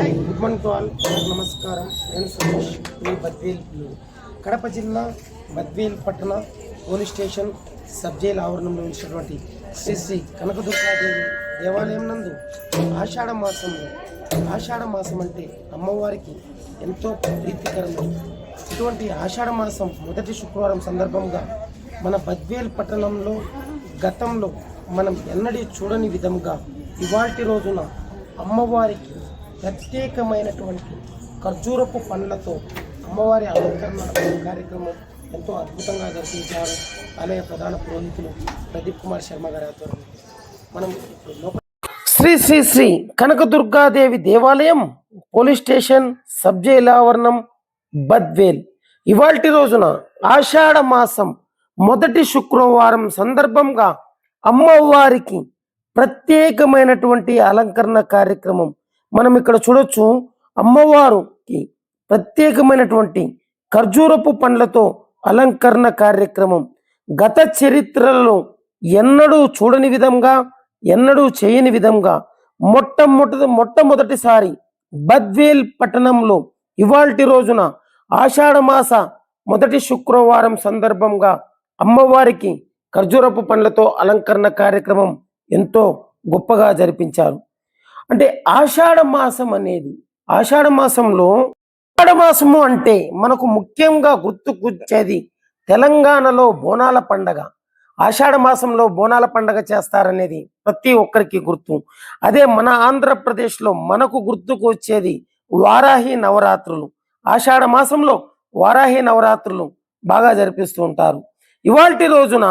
Good morning to all. నమస్కారం. నేను సతీష్. మీ బద్వేల్ కడప జిల్లా బద్వేల్ పట్టణ పోలీస్ స్టేషన్ సబ్ జైల్ ఆవరణంలో ఉంచినటువంటి శ్రీ శ్రీ కనకదుర్గాదేవి దేవాలయం నందు ఆషాఢ మాసంలో ఆషాఢ మాసం అంటే అమ్మవారికి ఎంతో ప్రీతికరము. ఇటువంటి ఆషాఢ మాసం మొదటి శుక్రవారం సందర్భంగా మన బద్వేల్ పట్టణంలో గతంలో మనం ఎన్నడూ చూడని విధంగా ఇవాటి రోజున అమ్మవారికి ప్రత్యేకమైనటువంటి ఖర్జూరపు పండ్లతో అమ్మవారి అలంకరణ కార్యక్రమం ఎంతో అద్భుతంగా జరిపించారు. ఆలయ ప్రధాన పురోహితులు ప్రదీప్ కుమార్ శర్మ గారి ఆధ్వర్యంలో. మనం ఇప్పుడు శ్రీ శ్రీ శ్రీ కనకదుర్గాదేవి దేవాలయం police station sub jail Badvel. ఇవాల్టి రోజున ఆషాఢ మాసం మొదటి శుక్రవారం సందర్భంగా అమ్మవారికి ప్రత్యేకమైనటువంటి అలంకరణ కార్యక్రమం మనం ఇక్కడ చూడొచ్చు అమ్మవారికి ప్రత్యేకమైనటువంటి ఖర్జూరపు పండ్లతో అలంకరణ కార్యక్రమం. గత చరిత్రలో ఎన్నడూ చూడని విధంగా ఎన్నడూ చేయని విధంగా మొట్టమొదటి మొట్టమొదటిసారి బద్వేల్ పట్టణంలో ఇవాల్టి రోజున ఆషాఢమాస మొదటి శుక్రవారం సందర్భంగా అమ్మవారికి ఖర్జూరపు పండ్లతో అలంకరణ కార్యక్రమం ఎంతో గొప్పగా జరిపించారు. అంటే ఆషాఢ మాసం అనేది ఆషాఢ మాసంలో ఆషాఢ మాసము అంటే మనకు ముఖ్యంగా గుర్తుకొచ్చేది తెలంగాణలో బోనాల పండగ. ఆషాఢ మాసంలో బోనాల పండగ చేస్తారనేది ప్రతి ఒక్కరికి గుర్తు. అదే మన ఆంధ్రప్రదేశ్లో మనకు గుర్తుకు వచ్చేది వారాహి నవరాత్రులు. ఆషాఢ మాసంలో వారాహి నవరాత్రులు బాగా జరిపిస్తూ ఉంటారు. ఇవాల్టి రోజున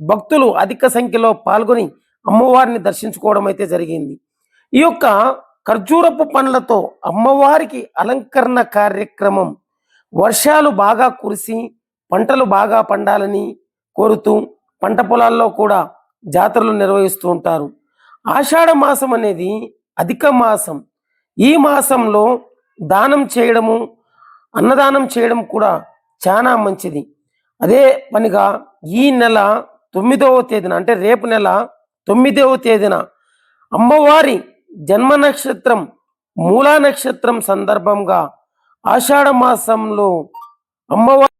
భక్తులు అధిక సంఖ్యలో పాల్గొని అమ్మవారిని దర్శించుకోవడం అయితే జరిగింది. ఈ యొక్క ఖర్జూరపు పండ్లతో అమ్మవారికి అలంకరణ కార్యక్రమం. వర్షాలు బాగా కురిసి పంటలు బాగా పండాలని కోరుతూ పంట పొలాల్లో కూడా జాతరలు నిర్వహిస్తూ ఉంటారు. ఆషాఢ మాసం అనేది అధిక మాసం. ఈ మాసంలో దానం చేయడము అన్నదానం చేయడం కూడా చాలా మంచిది. అదే పనిగా ఈ నెల తొమ్మిదవ తేదీన అంటే రేపు నెల తొమ్మిదవ తేదీన అమ్మవారి జన్మ నక్షత్రం మూలా నక్షత్రం సందర్భంగా ఆషాఢ మాసంలో అమ్మవారి